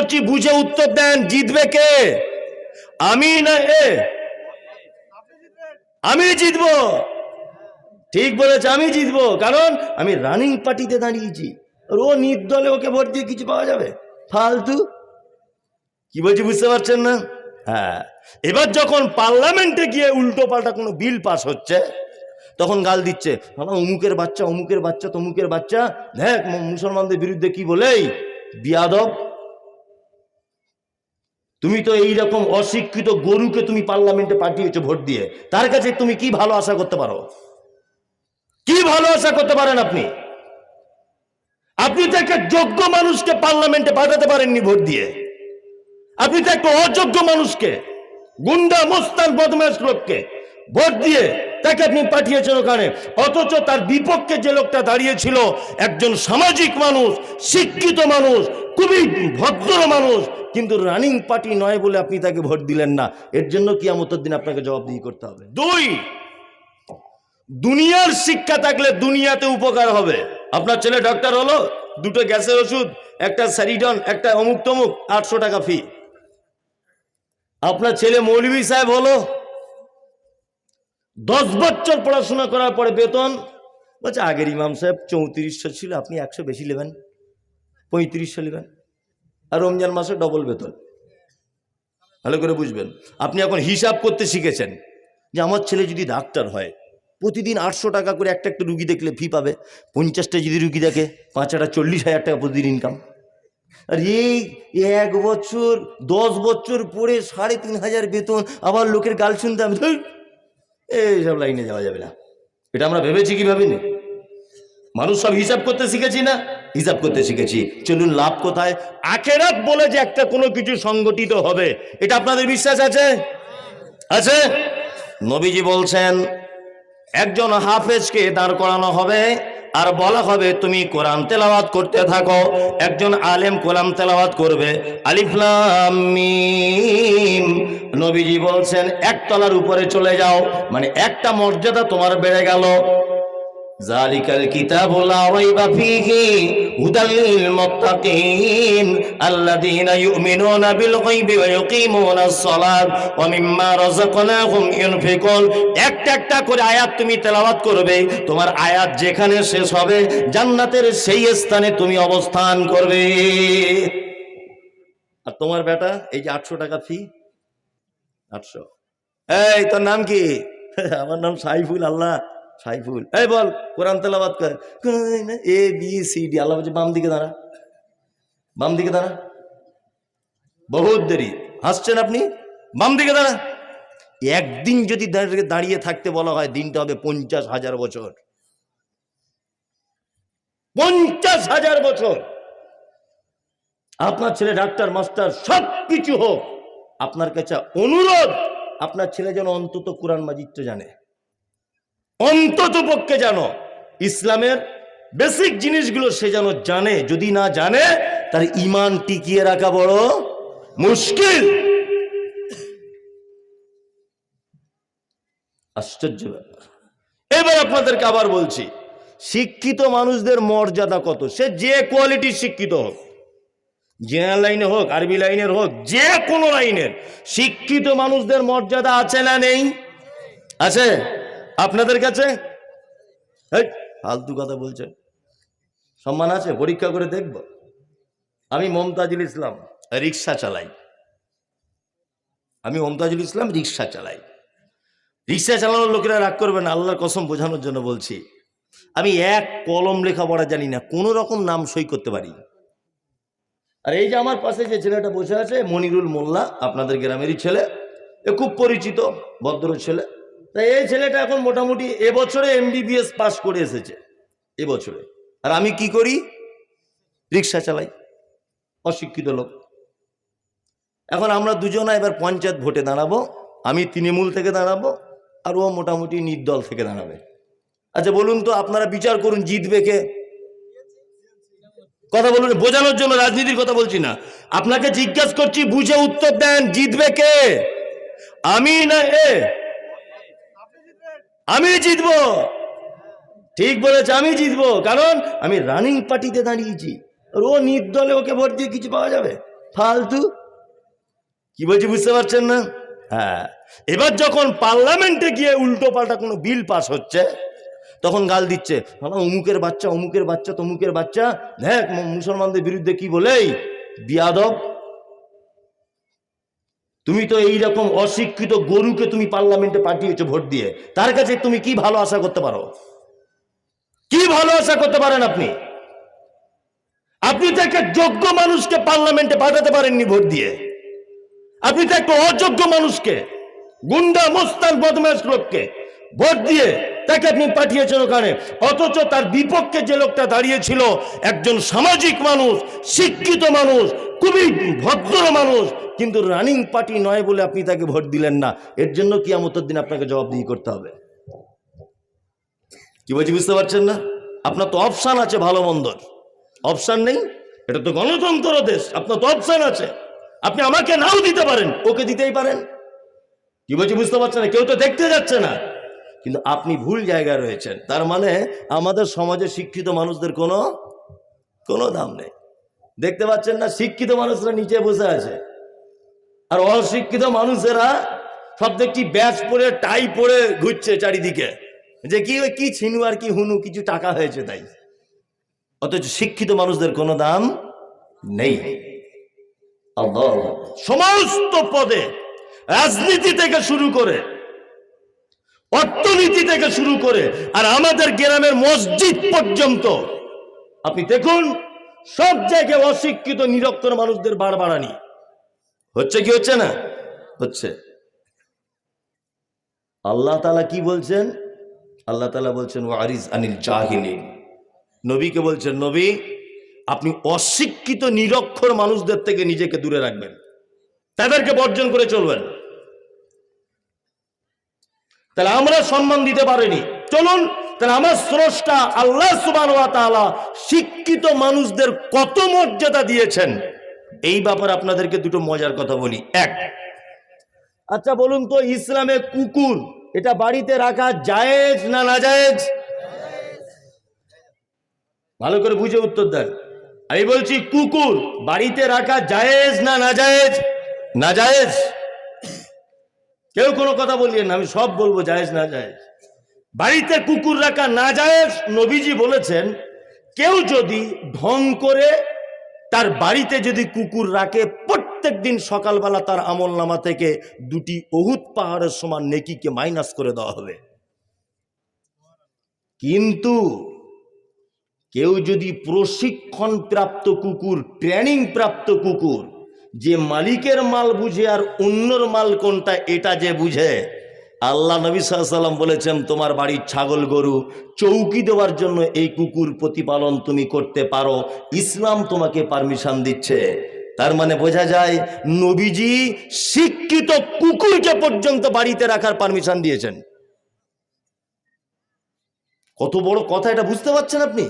করছি বুঝে উত্তর দেন, জিতবে কে? আমি না এ? আমি জিতবো। ঠিক বলেছে, আমি জিতবো। কারণ আমি রানিং পার্টিতে দাঁড়িয়েছি। আর ও নির্দলে ওকে ভোট দিয়ে কিছু পাওয়া যাবে? ফালতু। কি বলছি, বুঝতে পারছেন না? হ্যাঁ। এবার যখন পার্লামেন্টে গিয়ে উল্টো পাল্টা কোনো বিল পাস হচ্ছে, তখন গাল দিচ্ছে, বাবা, অমুকের বাচ্চা অমুকের বাচ্চা, তমুকের বাচ্চা। দেখ মুসলমানদের বিরুদ্ধে কি বলেই বিয়াদব। তুমি তো এই রকম অশিক্ষিত গরুকে তুমি পার্লামেন্টে পাঠিয়েছো ভোট দিয়ে, তার কাছে তুমি কি ভালো আশা করতে পারো? কি ভালো আশা করতে পারেন আপনি? আপনি তো একটা যোগ্য মানুষকে পার্লামেন্টে পাঠাতে পারেননি ভোট দিয়ে। আপনি তো একটা অযোগ্য মানুষকে, গুন্ডা মোস্তান বদমাস লোককে ভোট দিয়ে তাকে আপনি পাঠিয়েছেন ওখানে। অথচ তার বিপক্ষে যে লোকটা দাঁড়িয়েছিল একজন সামাজিক মানুষ, শিক্ষিত মানুষ, খুবই ভদ্র মানুষ, কিন্তু রানিং পার্টি নয় বলে আপনি তাকে ভোট দিলেন না। এর জন্য কি আমতের দিন আপনাকে জবাবদিহি করতে হবে। দুই, দুনিয়ার শিক্ষা থাকলে দুনিয়াতে উপকার হবে। আপনার ছেলে ডক্টর হলো, দুটো গ্যাসের ওষুধ, একটা স্যারিডন, একটা অমুক তমুক আটশো টাকা ফি আপনার ছেলে মৌলভী সাহেব হলো দশ বছর পড়াশোনা করার পরে বেতন। বলছে, আগের ইমাম সাহেব চৌত্রিশশো ছিল, আপনি একশো বেশি নেবেন। পঁয়ত্রিশশো নেবেন। আর রমজান মাসে ডবল বেতন। ভালো করে বুঝবেন। আপনি এখন হিসাব করতে শিখেছেন যে আমার ছেলে যদি ডাক্তার হয়, প্রতিদিন আটশো টাকা করে একটা একটা রুগী দেখলে ফি পাবে। পঞ্চাশটা যদি রুগী দেখে পাঁচ হাজার চল্লিশ হাজার টাকা প্রতিদিন ইনকাম আর এই এক বছর, দশ বছর পরে সাড়ে তিন হাজার বেতন, আবার লোকের গাল শুনতে আমি এইসব লাইনে যাওয়া যাবে না। এটা আমরা ভেবেছি কি ভাবিনি মানুষ সব হিসাব করতে শিখেছি না? হিসাব করতে শিখেছি। চলুন, লাভ কোথায়? আখেরাত বলে যে একটা কোনো কিছু সংগঠিত হবে, এটা আপনাদের বিশ্বাস আছে? আছে? নবীজি বলছেন, একজন হাফেজকে দাঁড় করানো হবে আর বলা হবে, তুমি কোরআন তেলাওয়াত করতে থাকো। একজন আলেম কোরআন তেলাওয়াত করবে। আলিফলাম নবীজি বলছেন, একতলার উপরে চলে যাও। মানে একটা মর্যাদা তোমার বেড়ে গেল। জালিকাল কিতাবু লা রাইবা ফীহি হুদাল লিল মুত্তাকিন আল্লাযীনা ইউমিনুনা বিল গায়বি ওয়া ইউকিমুনাস সালাত ওয়া মিম্মা রাযাকনাহুম ইউনফিকুন। একটা একটা করে আয়াত তুমি তেলাওয়াত করবে, তোমার আয়াত যেখানে শেষ হবে, জান্নাতের সেই স্থানে তুমি অবস্থান করবে। আর তোমার বেটা, এই যে আটশো টাকা ফি? আটশো। এই, তোর নাম কি? আমার নাম সাইফুল আল্লাহ। সাইফুল এই বল, কোরআন তেলাবাদ কর। A, B, C, D, Allah বলছে, বাম দিকে দাঁড়া। বাম দিকে দাঁড়া। বহুত দেরি। হাসছেন আপনি? বাম দিকে দাঁড়া। একদিন যদি দাঁড়িয়ে- থাকতে বলা হয়, দিনটা হবে পঞ্চাশ হাজার বছর। পঞ্চাশ হাজার বছর। আপনার ছেলে, ডাক্তার, মাস্টার সব কিছু হোক। আপনার কাছে অনুরোধ, আপনার ছেলে যেন অন্তত কোরআন মাজিদটা জানে। অন্তত পক্ষে জানো, ইসলামের বেসিক জিনিসগুলো সে যেন জানে, যদি না জানে, তার ইমান টিকিয়ে রাখা বড় মুশকিল। আশ্চর্য ব্যাপার। এবার আপনাদেরকে আবার বলছি, শিক্ষিত মানুষদের মর্যাদা কত? সে যে কোয়ালিটির শিক্ষিত হোক জেনারেল লাইনে হোক, আরবি লাইনের হোক, যে কোনো লাইনের শিক্ষিত মানুষদের মর্যাদা আছে না নেই? আছে? আপনাদের কাছে? ফালতু কথা বলছে। সম্মান আছে? পরীক্ষা করে দেখব। আমি মমতাজুল ইসলাম, রিক্সা চালাই। আমি মমতাজুল ইসলাম, রিক্সা চালাই। রিক্সা চালানোর লোকেরা রাগ করবেন আল্লাহর কসম বোঝানোর জন্য বলছি। আমি এক কলম লেখাপড়া জানি না, কোনো রকম নাম সই করতে পারি। আর এই যে আমার পাশে যে ছেলেটা বসে আছে, মনিরুল মোল্লা, আপনাদের গ্রামেরই ছেলে। এ খুব পরিচিত, ভদ্র ছেলে। তাই এই ছেলেটা এখন মোটামুটি এবছরে এমবিবিএস পাস করে এসেছে, এবছরে। আর আমি কি করি? রিক্সা চালাই, অশিক্ষিত লোক। এখন আমরা দুজনা এবার পঞ্চায়েত ভোটে দাঁড়াবো, আমি তৃণমূল থেকে দাঁড়াবো, আর ও মোটামুটি নির্দল থেকে দাঁড়াবে। আচ্ছা বলুন তো, আপনারা বিচার করুন, জিতবে কে? কথা বলুন, বোঝানোর জন্য রাজনীতির কথা বলছি না। আপনাকে জিজ্ঞাসা করছি, বুঝে উত্তর দেন, জিতবে কে? আমি না এ? আমি জিতবো। ঠিক বলেছে, আমি জিতবো। কারণ আমি রানিং পার্টিতে দাঁড়িয়েছি। আর ও নির্দলে ওকে ভোট দিয়ে কিছু পাওয়া যাবে? ফালতু। কি বলছি, বুঝতে পারছেন না? হ্যাঁ। এবার যখন পার্লামেন্টে গিয়ে উল্টো পাল্টা কোনো বিল পাস হচ্ছে, তখন গাল দিচ্ছে, বাবা, অমুকের বাচ্চা অমুকের বাচ্চা, তমুকের বাচ্চা। দেখ মুসলমানদের বিরুদ্ধে কি বলে এই বিয়াদব। তুমি তো এই রকম অশিক্ষিত গরুকে তুমি পার্লামেন্টে পাঠিয়েছো ভোট দিয়ে, তার কাছে তুমি কি ভালো আশা করতে পারো? কি ভালো আশা করতে পারেন আপনি? আপনি তো একটা যোগ্য মানুষকে পার্লামেন্টে পাঠাতে পারেননি ভোট দিয়ে। আপনি তো একটা অযোগ্য মানুষকে, গুন্ডা মোস্তান বদমাস লোককে ভোট দিয়ে তাকে আপনি পাঠিয়েছেন ওখানে। অথচ তার বিপক্ষে যে লোকটা দাঁড়িয়েছিল একজন সামাজিক মানুষ, শিক্ষিত মানুষ, খুবই ভদ্র মানুষ কিন্তু রানিং পার্টি নয় বলে আপনি তাকে ভোট দিলেন না। এর জন্য কি আমতের দিন আপনাকে জবাবদিহি করতে হবে। কি বলছি, বুঝতে পারছেন না? আপনার তো অপশান আছে ভালো মন্দর। অপশান নেই? এটা তো গণতন্ত্র দেশ। আপনার তো অপশান আছে। আপনি আমাকে নাও দিতে পারেন। ওকে দিতেই পারেন। কি বলছি, বুঝতে পারছেন না? কেউ তো দেখতে যাচ্ছে না। কিন্তু আপনি ভুল জায়গায় রয়েছেন। তার মানে আমাদের সমাজে শিক্ষিত মানুষদের কোনো কোনো দাম নেই। দেখতে পাচ্ছেন না? শিক্ষিত মানুষরা নিচে বসে আছে। আর অশিক্ষিত মানুষেরা সব দেখছি ব্যাস পরে, টাই পরে ঘুরছে চারিদিকে। যে কি কি ছিনু আর কি হুনু, কিছু টাকা হয়েছে তাই। অথচ শিক্ষিত মানুষদের কোনো দাম নেই। সমস্ত পদে রাজনীতি থেকে শুরু করে, অর্থনীতি থেকে শুরু করে, আর আমাদের গ্রামের মসজিদ পর্যন্ত। আপনি দেখুন, সব জায়গায় অশিক্ষিত নিরক্ষর মানুষদের বাড়বাড়ানি। হচ্ছে কি হচ্ছে না? হচ্ছে। আল্লাহ তালা কি বলছেন? আল্লাহ তালা বলছেন, ওয়ারিস আনিল জাহিলিন। নবীকে বলছেন, নবী, আপনি অশিক্ষিত, নিরক্ষর মানুষদের থেকে নিজেকে দূরে রাখবেন। তাদেরকে বর্জন করে চলবেন। তাহলে আমরা সম্মান দিতে পারিনি। চলুন, তাহলে আমার স্রষ্টা আল্লাহ সুবান শিক্ষিত মানুষদের কত মর্যাদা দিয়েছেন? এই ব্যাপারে আপনাদেরকে দুটো মজার কথা বলি। এক আচ্ছা বলুন তো, ইসলামে কুকুর এটা বাড়িতে রাখা জায়েজ না না জায়েজ ভালো করে বুঝে উত্তর দেন। আমি বলছি, কুকুর বাড়িতে রাখা জায়েজ না না জায়েজ না কেউ কোনো কথা বলিয়ে না, আমি সব বলব জায়েজ না জায়েজ বাড়িতে কুকুর রাখা না জায়েজ নবীজি বলেছেন, কেউ যদি ঢং করে তার বাড়িতে যদি কুকুর রাখে প্রত্যেক দিন সকালবেলা তার আমল নামা থেকে দুটি অহুত পাহাড়ের সমান নেকিকে মাইনাস করে দেওয়া হবে। কিন্তু কেউ যদি প্রশিক্ষণ প্রাপ্ত কুকুর ট্রেনিং প্রাপ্ত কুকুর, যে মালিকের মাল বুঝে আর অন্যর মাল কোনটা, এটা যে বুঝে আল্লাহ নবী সাল্লাম বলেছেন, তোমার বাড়ির ছাগল গরু চৌকি দেওয়ার জন্য এই কুকুর প্রতিপালন তুমি করতে পারো। ইসলাম তোমাকে পারমিশন দিচ্ছে। তার মানে বোঝা যায়, নবীজি শিক্ষিত কুকুরকে পর্যন্ত বাড়িতে রাখার পারমিশন দিয়েছেন। কত বড় কথা, এটা বুঝতে পারছেন আপনি?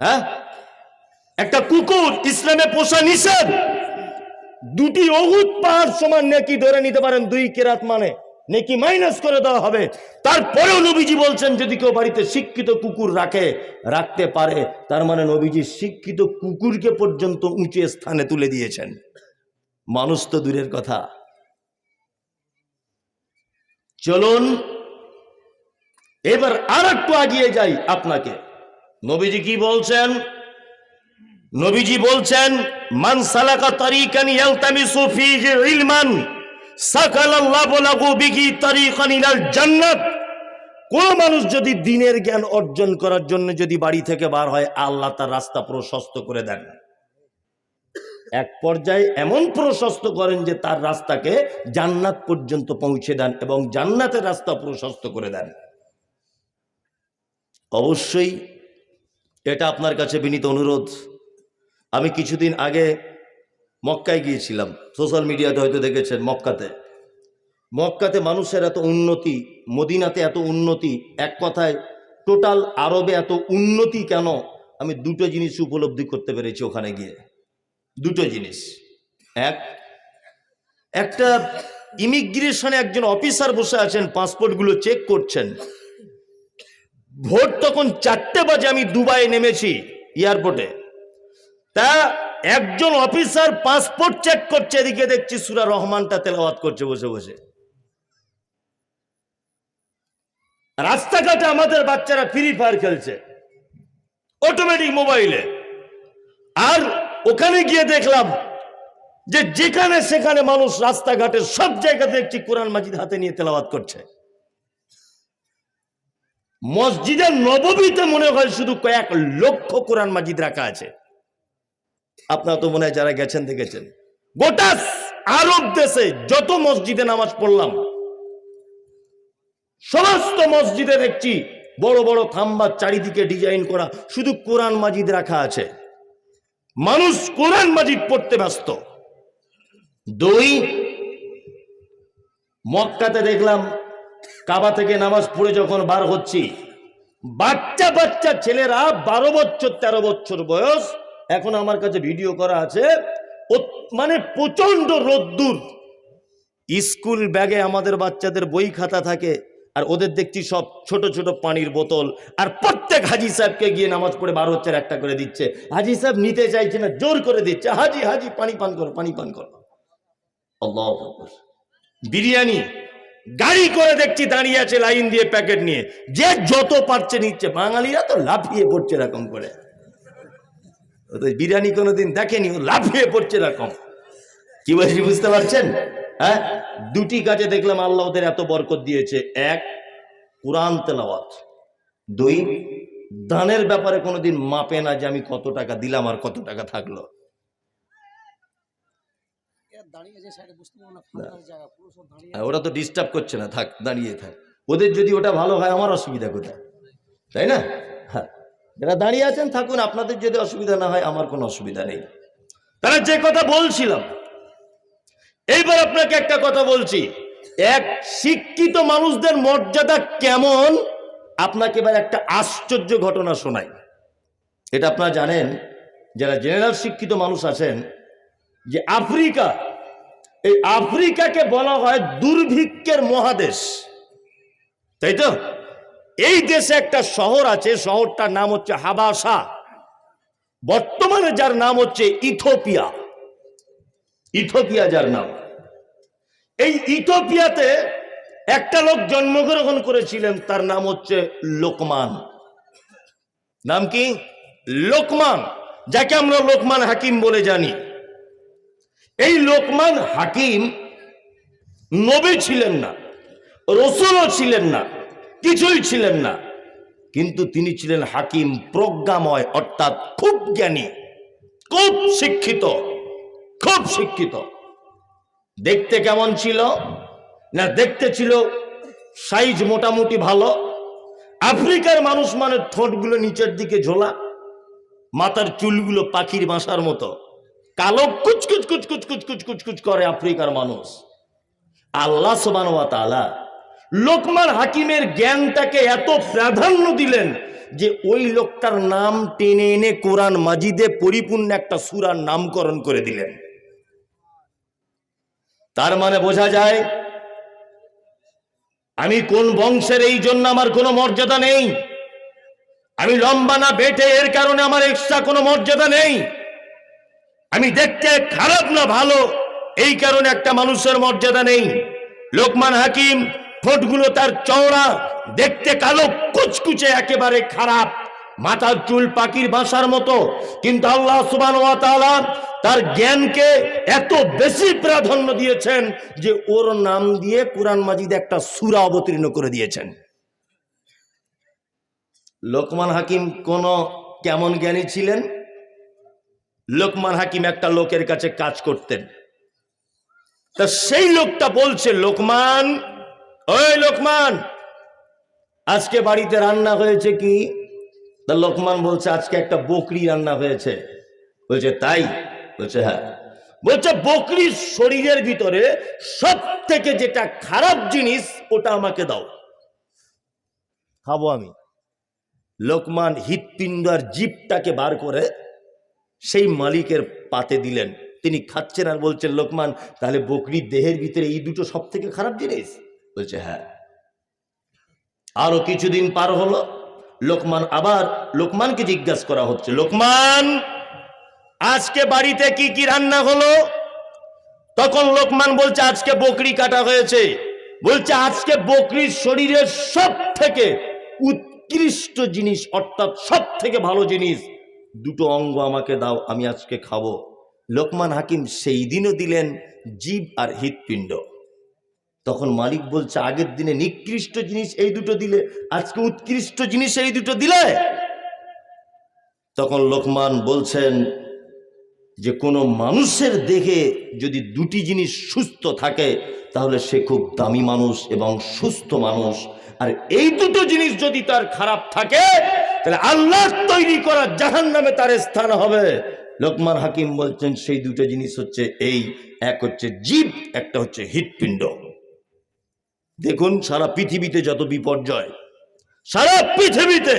হ্যাঁ? একটা কুকুর ইসলামে পোষা নিষেধ। দুটি অহুত পাহাড় সমান নেকি ধরে নিতে পারেন, দুই কেরাত মানে। নেকি মাইনাস করে দেওয়া হবে। তারপরেও নবীজি বলছেন, যদি কেউ বাড়িতে শিক্ষিত কুকুর রাখে, রাখতে পারে, তার মানে নবীজি শিক্ষিত কুকুরকে পর্যন্ত উঁচু স্থানে তুলে দিয়েছেন। মানুষ তো দূরের কথা। চলুন, এবার আর একটু আগিয়ে যাই আপনাকে। নবীজি কি বলছেন? নবীজি বলছেন, মান সালাকা তারিকান ইয়ালতামিসু ফীহি ইলমান। কোন মানুষ যদি দিনের জ্ঞান অর্জন করার জন্য যদি বাড়ি থেকে বার হয়, আল্লাহ তার রাস্তা প্রশস্ত করে দেন। এক পর্যায়ে এমন প্রশস্ত করেন যে তার রাস্তাকে জান্নাত পর্যন্ত পৌঁছে দেন এবং জান্নাতের রাস্তা প্রশস্ত করে দেন। অবশ্যই এটা আপনার কাছে বিনীত অনুরোধ। আমি কিছুদিন আগে মক্কায় গিয়েছিলাম। সোশ্যাল মিডিয়াতে হয়তো দেখেছেন মক্কাতে। মক্কাতে মানুষের এত উন্নতি, মদিনাতে এত উন্নতি, এক কথায় টোটাল আরবে এত উন্নতি কেন? আমি দুটো জিনিস উপলব্ধি করতে পেরেছি ওখানে গিয়ে। দুটো জিনিস। এক, একটা ইমিগ্রেশনে একজন অফিসার বসে আছেন, পাসপোর্টগুলো চেক করছেন। ভোর তখন চারটে বাজে আমি দুবাই নেমেছি, এয়ারপোর্টে। তা একজন অফিসার পাসপোর্ট চেক করছে, এদিকে দেখছি সুরা রহমানটা তেলাওয়াত করছে বসে বসে। রাস্তাঘাটে আমাদের বাচ্চারা ফ্রি ফায়ার খেলছে অটোমেটিক মোবাইলে আর ওখানে গিয়ে দেখলাম যে যেখানে সেখানে মানুষ রাস্তাঘাটে সব জায়গাতে দেখছি কোরআন মাজিদ হাতে নিয়ে তেলাওয়াত করছে। মসজিদের নববীতে মনে হয় শুধু কয়েক লক্ষ কোরআন মাজিদ রাখা আছে। আপনারা তো মনে হয় যারা গেছেন দেখেছেন। গোটা আরব দেশে যত মসজিদে নামাজ পড়লাম, সমস্ত মসজিদে দেখছি বড় বড় থাম্বার চারিদিকে ডিজাইন করা শুধু কোরআন মাজিদ রাখা আছে। মানুষ কোরআন মাজিদ পড়তে ব্যস্ত। দুই, মক্কাতে দেখলাম, কাবা থেকে নামাজ পড়ে যখন বার হচ্ছি, বাচ্চা বাচ্চা ছেলেরা বারো বছর, তেরো বছর বয়স এখন আমার কাছে ভিডিও করা আছে মানে প্রচণ্ড রোদ্দুর। স্কুল ব্যাগে আমাদের বাচ্চাদের বই খাতা থাকে, আর ওদের দেখছি সব ছোট ছোট পানির বোতল, আর প্রত্যেক হাজি সাহেবকে গিয়ে নামাজ পড়ে বারো হচ্ছে একটা করে দিচ্ছে। হাজি সাহেব নিতে চাইছে না, জোর করে দিচ্ছে, হাজি হাজি, পানি পান করো, পানি পান করো। বিরিয়ানি, গাড়ি করে দেখছি দাঁড়িয়ে আছে লাইন দিয়ে প্যাকেট নিয়ে। যে যত পারছে নিচ্ছে, বাঙালিরা তো লাফিয়ে পড়ছে এরকম করে। ও তো বিরিয়ানি কোনোদিন দেখেনি ও লাফিয়ে পড়ছে এরকম। কি বলছি বুঝতে পারছেন? হ্যাঁ? দুটি কাজে দেখলাম আল্লাহ ওদের এত বরকত দিয়েছে। এক কোরআন তেলাওয়াত। দুই দানের ব্যাপারে কোনোদিন মাপে না যে আমি কত টাকা দিলাম আর কত টাকা থাকল। হ্যাঁ, ওরা তো ডিস্টার্ব করছে না থাক দাঁড়িয়ে থাক। ওদের যদি ওটা ভালো হয় আমার অসুবিধা কোথায়? তাই না? যারা দাঁড়িয়ে আছেন, থাকুন, আপনাদের যদি অসুবিধা না হয়, আমার কোনো অসুবিধা নেই। তারা যে কথা বলছিলাম, এইবার আপনাকে একটা কথা বলছি, এক শিক্ষিত মানুষদের মর্যাদা কেমন? আপনাকে এবার একটা আশ্চর্য ঘটনা শোনাই। এটা আপনারা জানেন, যারা জেনারেল শিক্ষিত মানুষ আছেন, যে আফ্রিকা, এই আফ্রিকাকে বলা হয় দুর্ভিক্ষের মহাদেশ। তাই তো? এই দেশে একটা শহর আছে, শহরটার নাম হচ্ছে হাবাসা। বর্তমানে যার নাম হচ্ছে ইথোপিয়া। ইথোপিয়া যার নাম। এই ইথোপিয়াতে একটা লোক জন্মগ্রহণ করেছিলেন, তার নাম হচ্ছে লোকমান। নাম কি? লোকমান, যাকে আমরা লোকমান হাকিম বলে জানি। এই লোকমান হাকিম নবী ছিলেন না, রসুলও ছিলেন না। কিছুই ছিলেন না। কিন্তু তিনি ছিলেন হাকিম প্রজ্ঞাময়, অর্থাৎ খুব জ্ঞানী, খুব শিক্ষিত খুব শিক্ষিত। দেখতে কেমন ছিল? না, দেখতে ছিল সাইজ মোটামুটি ভালো। আফ্রিকার মানুষ মানে ঠোঁটগুলো নিচের দিকে ঝোলা, মাথার চুলগুলো পাখির বাসার মতো। কালো কুচকুচ কুচকুচ কুচকুচ কুচকুচ করে আফ্রিকার মানুষ। আল্লাহ সোবান লোকমান হাকিমের জ্ঞানটাকে এত প্রাধান্য দিলেন যে ওই লোকটার নাম টেনে এনে কোরআন মাজিদে পরিপূর্ণ একটা সুরার নামকরণ করে দিলেন। তার মানে বোঝা যায়, আমি কোন বংশের এই জন্য আমার কোনো মর্যাদা নেই? আমি লম্বা না বেটে, এর কারণে আমার এক্সট্রা কোনো মর্যাদা নেই? আমি দেখতে খারাপ না ভালো, এই কারণে একটা মানুষের মর্যাদা নেই। লোকমান হাকিম ঠোঁটগুলো তার চওড়া, দেখতে কালো, কুচকুচে একেবারে খারাপ। মাথার চুল পাখির বাসার মতো। কিন্তু আল্লাহ সুবান তার জ্ঞানকে এত বেশি প্রাধান্য দিয়েছেন যে ওর নাম দিয়ে কোরআন মাজিদ একটা সুরা অবতীর্ণ করে দিয়েছেন। লোকমান হাকিম কোন কেমন জ্ঞানী ছিলেন? লোকমান হাকিম একটা লোকের কাছে কাজ করতেন। তা সেই লোকটা বলছে, লোকমান ওই লোকমান, আজকে বাড়িতে রান্না হয়েছে কি? তা লোকমান বলছে, আজকে একটা বকরি রান্না হয়েছে। বলছে, তাই? বলছে হ্যাঁ। বলছে, বকরির শরীরের ভিতরে সব থেকে যেটা খারাপ জিনিস, ওটা আমাকে দাও। খাব আমি। লোকমান হৃৎপিণ্ড আর বার করে সেই মালিকের পাতে দিলেন। তিনি খাচ্ছেন আর বলছেন, লোকমান, তাহলে বকরির দেহের ভিতরে এই দুটো সব থেকে খারাপ জিনিস? বলছে হ্যাঁ। আরও কিছুদিন পার হলো, লোকমান, আবার লোকমানকে জিজ্ঞাসা করা হচ্ছে, লোকমান, আজকে বাড়িতে কি কি রান্না হলো? তখন লোকমান বলছে, আজকে বকরি কাটা হয়েছে। বলছে, আজকে বকরির শরীরের সব থেকে উৎকৃষ্ট জিনিস, অর্থাৎ সব থেকে ভালো জিনিস, দুটো অঙ্গ আমাকে দাও, আমি আজকে খাব। লোকমান হাকিম সেই দিনও দিলেন, জীব আর হৃৎপিণ্ড। তখন মালিক বলছে, আগের দিনে নিকৃষ্ট জিনিস এই দুটো দিলে, আজকে উৎকৃষ্ট জিনিস এই দুটো দিলে? তখন লোকমান বলছেন যে, কোনো মানুষের দেহে যদি দুটি জিনিস সুস্থ থাকে, তাহলে সে খুব দামি মানুষ এবং সুস্থ মানুষ। আর এই দুটো জিনিস যদি তার খারাপ থাকে, তাহলে আল্লাহর তৈরি করা জাহান নামে তার স্থান হবে। লোকমান হাকিম বলছেন, সেই দুটো জিনিস হচ্ছে এই, এক হচ্ছে জীব, একটা হচ্ছে হৃৎপিণ্ড। দেখুন, সারা পৃথিবীতে যত বিপর্যয়, সারা পৃথিবীতে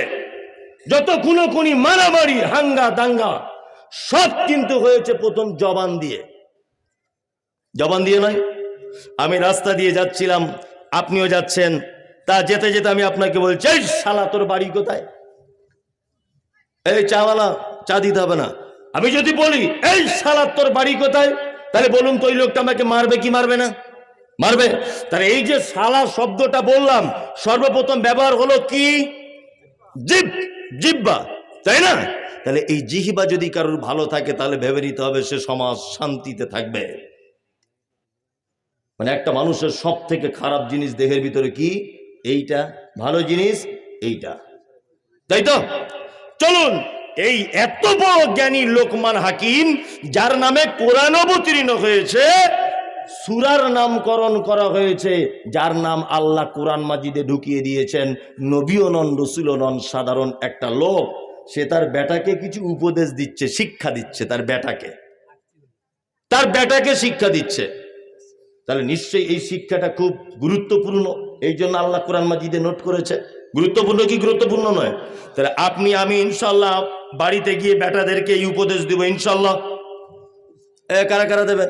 যত খুনোখুনি, মারামারি, হাঙ্গা দাঙ্গা, সব কিন্তু হয়েছে প্রথম জবান দিয়ে। জবান দিয়ে নয়, আমি রাস্তা দিয়ে যাচ্ছিলাম, আপনিও যাচ্ছেন, তা যেতে যেতে আমি আপনাকে বলছি, এই শালা, তোর বাড়ি কোথায়? এই চাওয়ালা, চা দিতে হবে না। আমি যদি বলি, এই শালা, তোর বাড়ি কোথায়? তাহলে বলুন তো, ওই লোকটা আমাকে মারবে কি মারবে না? মারবে? তাহলে এই যে শালা শব্দটা বললাম, সর্বপ্রথম ব্যবহার হলো কি? জিব, জিব্বা, তাই না? তাহলে এই জিহিবা যদি কারোর ভালো থাকে, তাহলে ভেবে নিতে হবে সে সমাজ শান্তিতে থাকবে। মানে একটা মানুষের সব থেকে খারাপ জিনিস দেহের ভিতরে কি? এইটা। ভালো জিনিস, এইটা। তাই তো? চলুন, এই এত বড় জ্ঞানী লোকমান হাকিম, যার নামে কোরআন অবতীর্ণ হয়েছে সুরার নামকরণ করা হয়েছে, যার নাম আল্লাহ কোরআন মাজিদে ঢুকিয়ে দিয়েছেন, নবীও নন, রসুলও নন, সাধারণ একটা লোক। সে তার বেটাকে কিছু উপদেশ দিচ্ছে, শিক্ষা দিচ্ছে তার বেটাকে। তার বেটাকে শিক্ষা দিচ্ছে। তাহলে নিশ্চয়ই এই শিক্ষাটা খুব গুরুত্বপূর্ণ, এই জন্য আল্লাহ কোরআন মাজিদে নোট করেছে। গুরুত্বপূর্ণ কি গুরুত্বপূর্ণ নয়? তাহলে আপনি, আমি ইনশাল্লাহ বাড়িতে গিয়ে বেটাদেরকে এই উপদেশ দিব ইনশাল্লাহ এ কারা কারা দেবেন?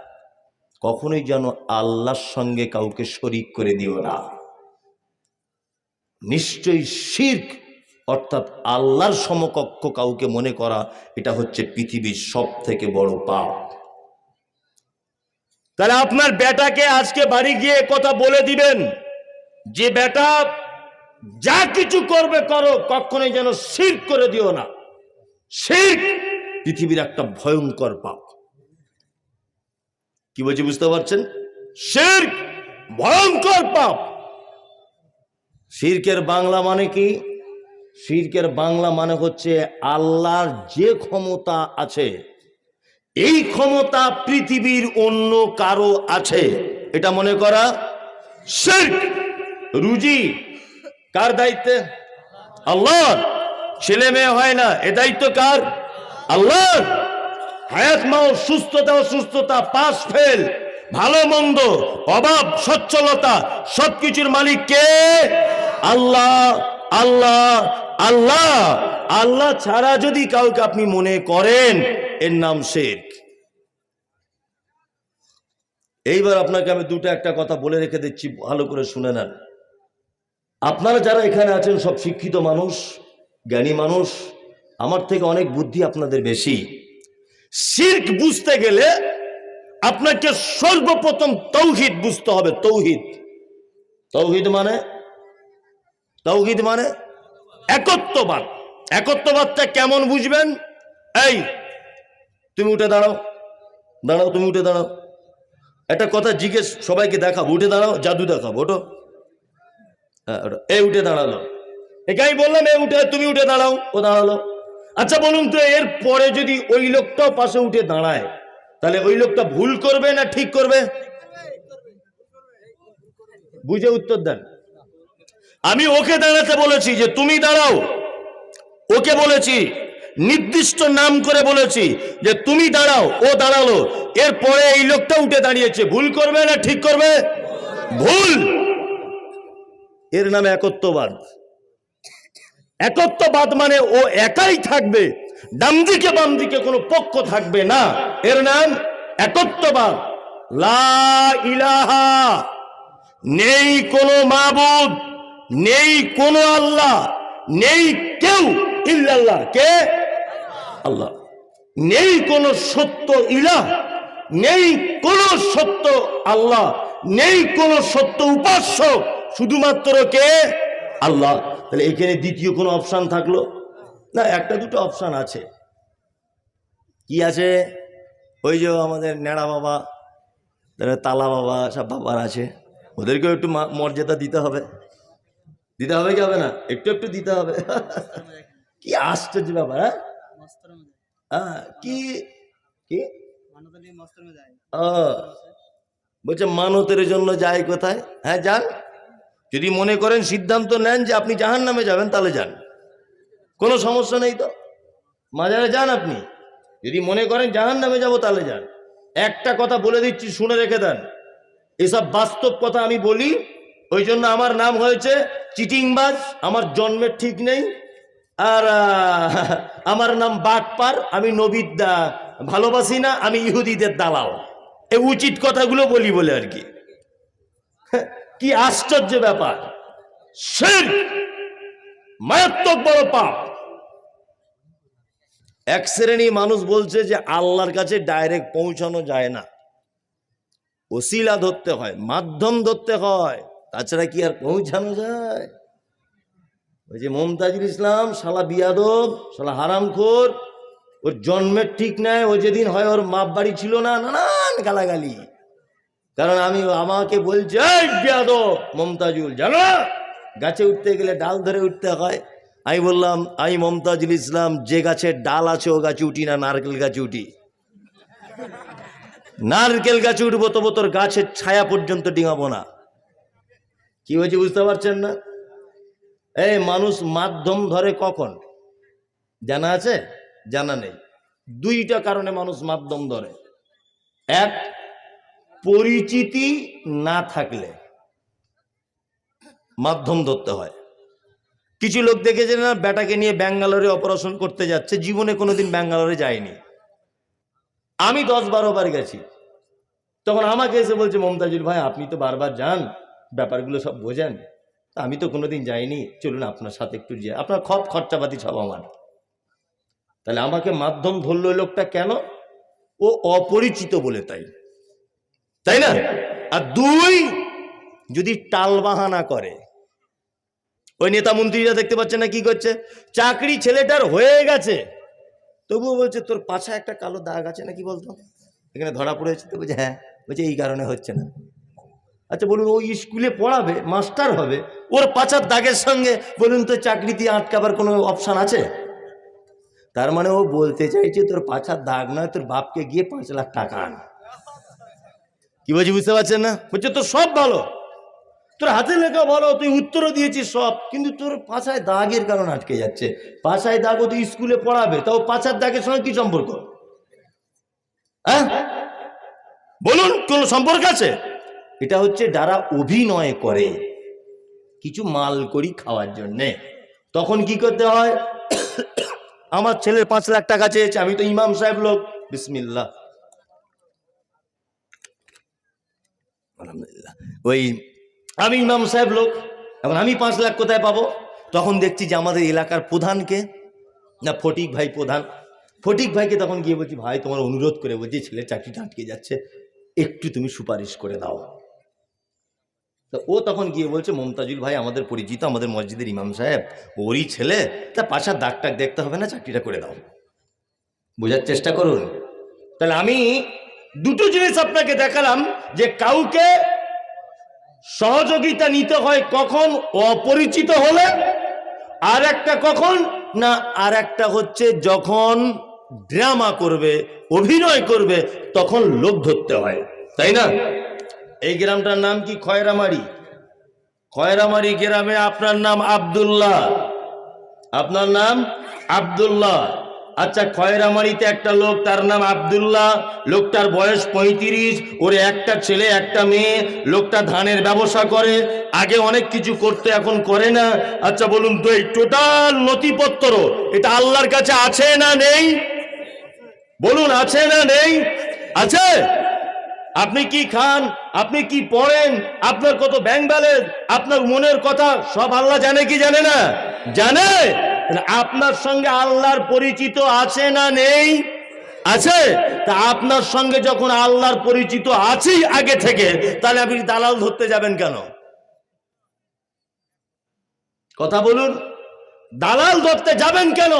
কখনোই যেন আল্লাহর সঙ্গে কাউকে শরিক করে দিও না। নিশ্চয়ই শির্ক, অর্থাৎ আল্লাহর সমকক্ষ কাউকে মনে করা, এটা হচ্ছে পৃথিবীর সব থেকে বড় পাপ। তাহলে আপনার বেটাকে আজকে বাড়ি গিয়ে কথা বলে দিবেন, যে বেটা, যা কিছু করবে করো, কখনোই যেন শির করে দিও না। শির পৃথিবীর একটা ভয়ঙ্কর পাপ। কি বলছি বুঝতে পারছেন? শির ভয়ঙ্কর পাপ। শিরকের বাংলা মানে কি? শিরকের বাংলা মানে হচ্ছে আল্লাহর যে ক্ষমতা আছে, এই ক্ষমতা পৃথিবীর অন্য কারও আছে। এটা মনে করা শির্ক। রুজি, কার দায়িত্বে? আল্লাহর। ছেলে মেয়ে হয় না, এ দায়িত্ব কার? আল্লাহর। হায়াত মাও, সুস্থতা, অসুস্থতা পাস ফেল ভালো, মন্দ, অভাব, সচ্ছলতা, সবকিছুর মালিক কে? আল্লাহ আল্লাহ আল্লাহ। আল্লাহ ছাড়া যদি কাউকে আপনি মনে করেন, এর নাম শেখ এইবার আপনাকে আমি দুটো একটা কথা বলে রেখে দিচ্ছি, ভালো করে শুনে নেন। আপনারা যারা এখানে আছেন, সব শিক্ষিত মানুষ, জ্ঞানী মানুষ, আমার থেকে অনেক বুদ্ধি আপনাদের বেশি। শির্ক বুঝতে গেলে আপনাকে সর্বপ্রথম তৌহিদ বুঝতে হবে, তৌহিদ। তৌহিদ মানে? তৌহিদ মানে? একত্ববাদ। একত্ববাদটা কেমন বুঝবেন? এই, তুমি উঠে দাঁড়াও। দাঁড়াও, তুমি উঠে দাঁড়াও। একটা কথা জিজ্ঞেস সবাইকে দেখাবো। উঠে দাঁড়াও, জাদু দেখাবো ওটো হ্যাঁ। এই উঠে দাঁড়াল। একে আমি বললাম, এ উঠে, তুমি উঠে দাঁড়াও, ও দাঁড়াল। আচ্ছা বলুন তো, এর পরে যদি ওই লোকটাও পাশে উঠে দাঁড়ায়, তাহলে ওই লোকটা ভুল করবে না ঠিক করবে? বুঝে উত্তর দেন। আমি ওকে দাঁড়াতে বলেছি যে তুমি দাঁড়াও। ওকে বলেছি, নির্দিষ্ট নাম করে বলেছি যে তুমি দাঁড়াও, ও দাঁড়াল। এরপরে এই লোকটা উঠে দাঁড়িয়েছে। ভুল করবে না ঠিক করবে? ভুল! এর নামে একত্ববাদ। একত্ববাদ মানে ও একাই থাকবে। ডান দিকে বাম দিকে কোনো পক্ষ থাকবে না। এর নাম একত্ববাদ। লা ইলাহা নেই কোনো মাবুদ, নেই কোনো আল্লাহ, নেই কেউ ইল্লাল্লাহ। কে? আল্লাহ। নেই কোনো সত্য ইলাহ, নেই কোনো সত্য আল্লাহ, নেই কোনো সত্য উপাস্য। শুধুমাত্র কে? আল্লাহ তাহলে এখানে দ্বিতীয় কোনো অপশান থাকল? না একটা দুটো অপশান আছে। কি আছে? ওই যে আমাদের নেড়া বাবা তালা বাবা সব বাবার আছে। ওদেরকেও একটু মর্যাদা দিতে হবে। দিতে হবে কি হবে না? একটু একটু দিতে হবে। কি আশ্চর্য ব্যাপার হ্যাঁ? হ্যাঁ, কি? কি? বলছে মানতের জন্য যায় কোথায়? হ্যাঁ যান। যদি মনে করেন সিদ্ধান্ত নেন যে আপনি জাহান নামে যাবেন, তাহলে যান। কোনো সমস্যা নেই তো? মাজারে যান আপনি। যদি মনে করেন জাহান নামে যাব, তাহলে যান। একটা কথা বলে দিচ্ছি, শুনে রেখে দেন। এসব বাস্তব কথা আমি বলি, ওই জন্য আমার নাম হয়েছে চিটিংবাজ, আমার জন্মের ঠিক নেই। আর আমার নাম বাটপার, আমি নবীর ভালোবাসি না, আমি ইহুদিদের দালাল। এই উচিত কথাগুলো বলি বলে আর কি। কি আশ্চর্য ব্যাপার। শির। মারাত্মক বড় পাপ। এক শ্রেণি মানুষ বলছে যে আল্লাহর কাছে ডাইরেক্ট পৌঁছানো যায় না। ওসিলা ধরতে হয়, মাধ্যম ধরতে হয়, তাছাড়া কি আর পৌঁছানো যায়? ওই যে মমতাজুল ইসলাম, শালা বিয়াদব, শালা হারামখোর, ওর জন্মের ঠিক নাই, ও যেদিন হয় ওর মাপ বাড়ি ছিল না, নানান গালাগালি। কারণ আমি আমাকে বলছে, "এই মমতাজুল, জানো? গাছে উঠতে গেলে ডাল ধরে উঠতে হয়। আমি বললাম, আমি মমতাজুল ইসলাম, যে গাছের ডাল আছে ও গাছে উঠি না, নারকেল গাছে উঠি? নারকেল গাছে উঠবো, তবু তোর গাছের ছায়া পর্যন্ত ডিঙাবো না। কি হয়েছে বুঝতে পারছেন না? এই মানুষ মাধ্যম ধরে কখন? জানা আছে? জানা নেই। দুইটা কারণে মানুষ মাধ্যম ধরে। এক পরিচিতি না থাকলে মাধ্যম ধরতে হয়। কিছু লোক দেখেছে না, বেটাকে নিয়ে ব্যাঙ্গালোরে অপারেশন করতে যাচ্ছে, জীবনে কোনোদিন ব্যাঙ্গালোরে যায়নি। আমি দশ বারো বার গেছি। তখন আমাকে এসে বলছে মমতাজুল ভাই, আপনি তো বারবার যান, ব্যাপারগুলো সব বোঝেন। আমি তো কোনোদিন যাইনি, চলুন আপনার সাথে একটু যাই। আপনার খপ, খরচাপাতি সব আমার। তাহলে আমাকে মাধ্যম ধরলো লোকটা কেন? ও অপরিচিত বলে তাই। তাই না? আর দুই যদি টালবাহানা করে ওই নেতা মন্ত্রীরা দেখতে পাচ্ছে না কি করছে? চাকরি ছেলেটার হয়ে গেছে। তবুও বলছে তোর পাছা একটা কালো দাগ আছে নাকি বলতো? এখানে ধরা পড়েছে তো বলছে হ্যাঁ। বলছে এই কারণে হচ্ছে না। আচ্ছা বলুন ও স্কুলে পড়াবে মাস্টার হবে ওর পাচার দাগের সঙ্গে বলুন তো চাকরি দিয়ে আটকাবার কোনো অপশান আছে? তার মানে ও বলতে চাইছে তোর পাছার দাগ নয় তোর বাপকে গিয়ে পাঁচ লাখ টাকা আন। কি বলছি বুঝতে পারছেন না? বলছে, তোর সব ভালো। তোর হাতে লেখা ভালো, তুই উত্তরও দিয়েছিস সব। কিন্তু তোর পাছায় দাগের কারণ আটকে যাচ্ছে। পাছায় দাগ ও তুই স্কুলে পড়াবে, তাও পাছার দাগের সঙ্গে কি সম্পর্ক? হ্যাঁ? বলুন, কোন সম্পর্ক আছে? এটা হচ্ছে যারা অভিনয় করে, কিছু মাল করি খাওয়ার জন্যে। তখন কি করতে হয়? আমার ছেলের পাঁচ লাখ টাকা চেয়েছে, আমি তো ইমাম সাহেব লোক। বিসমিল্লাহ। আলহামদুলিল্লাহ। ওই আমি ইমাম সাহেব লোক, এখন আমি পাঁচ লাখ কোথায় পাবো? তখন দেখছি যে আমাদের এলাকার প্রধানকে, না ফটিক ভাই প্রধান, ফটিক ভাইকে তখন গিয়ে বলছি, ভাই, তোমার অনুরোধ করে বলছি, ছেলে চাকরিটা আটকে যাচ্ছে, একটু তুমি সুপারিশ করে দাও। তো ও তখন গিয়ে বলছে, মমতাজুল ভাই আমাদের পরিচিত, আমাদের মসজিদের ইমাম সাহেব, ওরই ছেলে, তা পাশার দাগ টাক দেখতে হবে না, চাকরিটা করে দাও। বোঝার চেষ্টা করুন। তাহলে আমি দুটো জিনিস আপনাকে দেখালাম যে কাউকে সহযোগিতা নিতে হয় কখন অপরিচিত হলে, আর একটা কখন না, আর একটা হচ্ছে যখন ড্রামা করবে, অভিনয় করবে, তখন লোক ধরতে হয়। তাই না? এই গ্রামটার নাম কি খয়রামারি? খয়রামারি গ্রামে আপনার নাম আব্দুল্লাহ। আপনার নাম আব্দুল্লাহ। আচ্ছা খয়রামারিতে একটা লোক, তার নাম আব্দুল্লাহ, লোকটার বয়স পঁয়ত্রিশ, ওর একটা ছেলে, একটা মেয়ে, লোকটা ধানের ব্যবসা করে, আগে অনেক কিছু করতে, এখন করে না। আচ্ছা বলুন তো, এই টোটাল নথিপত্র, এটা আল্লাহর কাছে আছে না নেই? বলুন, আছে না নেই? আছে? আপনি কি খান? আপনি কি পড়েন? আপনার কত ব্যাংক ব্যালেন্স? আপনার মনের কথা সব আল্লাহ জানে কি জানে না? জানে? আপনার সঙ্গে আল্লাহর পরিচিত আছে না নেই? আছে? তা আপনার সঙ্গে যখন আল্লাহর পরিচিত আছেই আগে থেকে, তাহলে আপনি দালাল ধরতে যাবেন কেন? কথা বলুন। দালাল ধরতে যাবেন কেন?